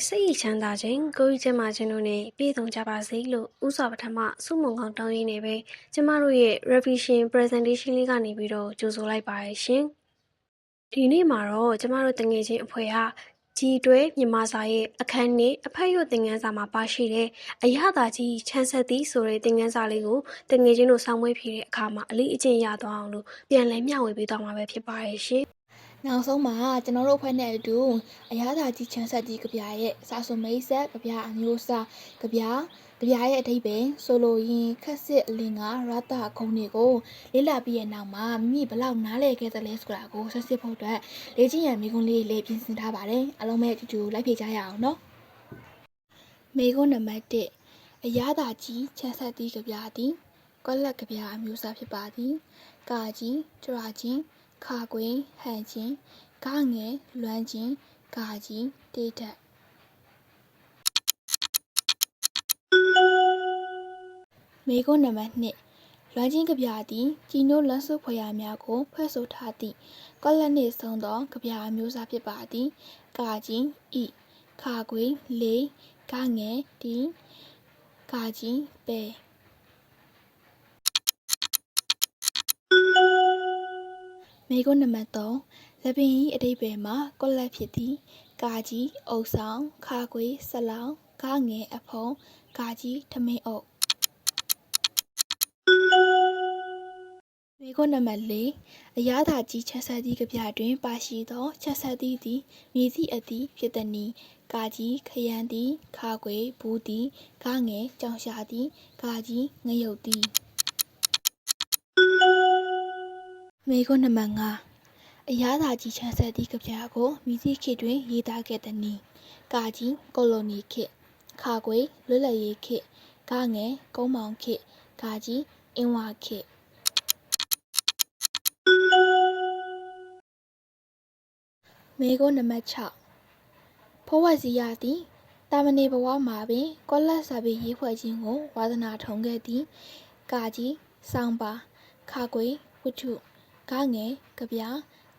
ပဲစိတ်ရည်ချမ်းသာခြင်းကိုယ်ရည်ကျန်းမာခြင်းတို့နဲ့ပြည့်စုံကြပါစေလို့ဥစွာပထမဆုမွန်ကောင်းတောင်းရင်းနေပဲကျမတို့ရဲ့ revision presentation လေးကနေပြီးတော့ကြိုဆိုလိုက်ပါရရှင်ဒီနေ့မှာတော့ကျမတို့တငယ်ချင်းအဖွဲ့ဟာကြည်တွဲမြန်မာစာရဲ့အခန်းနဲ့အဖက်ရွတ်သင်ခန်းစာမှာပါရှိတဲ့အရသာကြီးချမ်းဆက်သည်ဆိုတဲ့သင်ခန်းစာလေးကိုတငယ်ချင်းတို့ဆောင်းဝဲဖြေတဲ့အခါမှာအလေးအကျင့်ရသွားအောင်လို့ပြန်လည်မျှဝေပေးသွားမှာပဲဖြစ်ပါရဲ့ရှင် နောက်ဆုံးမှာကျွန်တော်တို့အဖွဲ့နဲ့အတူအရာသာကြီးချမ်းဆက်ကြီးကြပြရဲ့စာစုံမိတ်ဆက်ကြပြအမျိုးအစားကြပြကြပြရဲ့အထိပ္ပယ်ဆိုလိုရင်းခက်စစ်အလင်ကရတခုံတွေကိုလေ့လာပြီးရဲ့နောက်မှာမိမိဘလောက်နားလည်ခဲ့သလဲဆိုတာကိုဆက်စစ်ဖို့အတွက်လေ့ကျင့်ရန်မိကုန်းလေးလေးပြင်ဆင်ထားပါတယ်အလုံးမဲ့အတူတူလိုက်ဖြေကြရအောင်နော်မိကုန်းနံပါတ်1အရာသာကြီးချမ်းဆက်ကြီးကြပြသည်ကောလက်ကြပြအမျိုးအစားဖြစ်ပါသည်ကာကြီးကြွာချင်း ခါကွင်းဟန်ချင်းဂငယ်လွမ်းချင်းဂါကြီးတေးတက်မေကွန်းနံပါတ်2လွမ်းချင်းကြပြသည်ကြည်နိုးလွမ်းစုဖွယ်ရများကိုဖွဲ့ဆိုထားသည့်ကောလက်နှင့်ဆုံးသောကြပြအမျိုးအစားဖြစ်ပါသည်ကာကြီးဤခါကွင်းလေးဂငယ်ဒီဂါကြီးပဲ မေကွန်းနံပါတ်3လက်ပင်ဤအတိတ်ပဲမှာကောလက်ဖြစ်သည်ကာကြီးအုပ်ဆောင်ခါကွေးဆလောင်ဂငယ်အဖုံဂါကြီးထမင်းအုပ်မေကွန်းနံပါတ်4အရာသာကြီးချက်ဆက်သည့်ကြပြတွင်ပါရှိသောချက်ဆက်သည့်သည်မြည်သည့်အသည်ဖြစ်သည်နီကာကြီးခရမ်းသည်ခါကွေဘူးသည်ဂငယ်ကြောင်ရှာသည်ဂါကြီးငရုတ်သည် မေကွန်းနံပါတ်5အရာသာကြီးချမ်းဆက်သည့်ကြပြကိုမြည်သည့်ခေတ်တွင် ရေးသားခဲ့သည်နီကာကြီးကိုလိုနီခေတ်ခါကွေလွတ်လပ်ရေးခေတ်ဂငယ်ကုန်းမောင်ခေတ်ဂါကြီးအင်းဝခေတ်မေကွန်းနံပါတ်6ဖိုးဝက်စီရသည်တာမဏေဘဝမှာပင်ကောလက်စာပေရေးဖွဲ့ခြင်းကိုဝါသနာထုံခဲ့သည် ကာကြီးစောင်းပါခါကွေဝတ္ထု ဂငယ်ကြပြ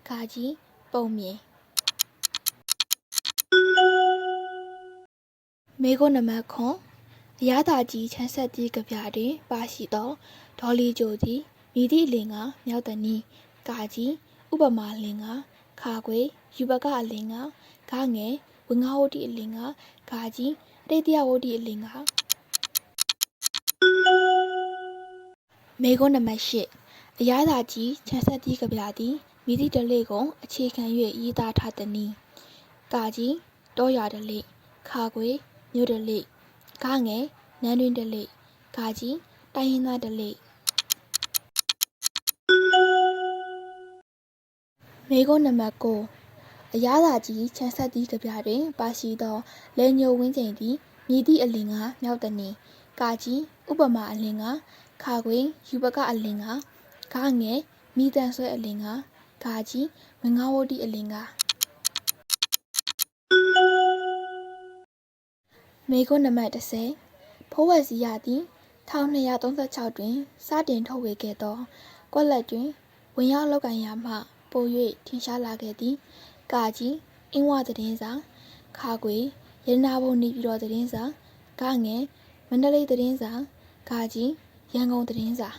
ဂါကြီးပုံမြင်မေကွန်းနံပါတ်9အရာသာကြီးချမ်းဆက်သည့်ကြပြတွင်ပါရှိသောဒေါ်လီဂျိုသည်မိသည့်လင်ကမြောက်တနီကာကြီးဥပမာလင်ကခါကွေယူပကအလင်ကဂငယ်ဝငါဝတိအလင်ကဂါကြီးတိတ်တရဝတိအလင်ကမေကွန်းနံပါတ်10 အရာသာကြီးချမ်းဆက်သည့်ကြပြသည်မိသည့်တလေကိုအခြေခံ၍ရေးသားထားသည်နီကာကြီးတောရတလေခါကွေမြို့တလေဂငယ်နန်းတွင်တလေဂါကြီးတိုင်းရင်းသားတလေမေကွန်းနံပါတ်9အရာသာကြီးချမ်းဆက်သည့်ကြပြတွင် ပါရှိသောလေညိုဝင်းချိန်သည်မြည်သည့်အလင်ကမြောက်သည်နီကာကြီးဥပမာအလင်ကခါကွေယူပကအလင်က ဂငယ်မိတန်ဆွဲအလင်ကဂါကြီးဝငါဝတိအလင်ကမေကွန်းနံပါတ်10ဖိုးဝက်စီရသည်1236တွင် စတင်ထုတ်ဝေခဲ့သော ကွက်လက်တွင်ဝင်ရောက်လောက်ကန်ရာမှပို၍ထင်ရှားလာခဲ့သည်ကာကြီးအင်းဝသတင်းစာခါကွေရတနာဘုံနေပြည်တော်သတင်းစာဂငယ်မန္တလေးသတင်းစာဂါကြီးရန်ကုန်သတင်းစာ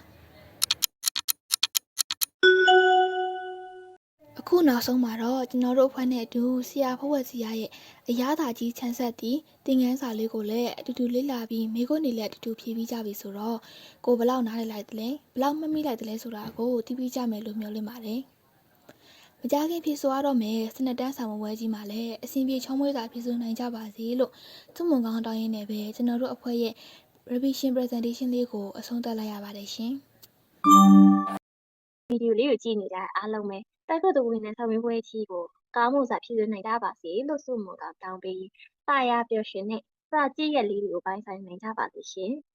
ခုနောက်ဆုံးမှာတော့ကျွန်တော်တို့အဖွဲ့နဲ့အတူဆရာဖဝက်စီရရဲ့အရာသာကြီးချမ်းဆက်သည့်သင်ခန်းစာလေးကိုလည်းအတူတူလေ့လာပြီးမိခွန်းနေလည်းအတူတူဖြည့်ပြီးကြပြီဆိုတော့ကိုဘယ်လောက်နားလည်လိုက်သလဲဘယ်လောက်မမိလိုက်သလဲဆိုတာကိုသိပြီးကြမယ်လို့မျှော်လင့်ပါတယ်မကြခင်ဖြည့်ဆိုရတော့မယ်စနက်တန်းဆောင်ပွဲကြီးမှာလည်းအစဉ်ပြေချုံးမွေးစာဖြည့်ဆိုနိုင်ကြပါစေလို့သူ့မွန်ကောင်းတောင်းရင်းနဲ့ပဲကျွန်တော်တို့အဖွဲ့ရဲ့ revision presentation လေးကိုအဆုံးသတ်လိုက်ရပါတယ်ရှင်ဗီ ဒီယိုလေးကိုကြည့်နေတာအားလုံးပဲတက်ကွတ်သူဝင်တဲ့ဆောင်မင်းပွဲကြီးကိုကောင်းမှုစာဖြစ်စေနိုင်ကြပါစေလို့ဆုမွန်ကောင်းတောင်းပေးတာယာပျော်ရွှင်တဲ့စာကြည့်ရက်လေးတွေကိုပိုင်းဆိုင်နိုင်ကြပါစေရှင်။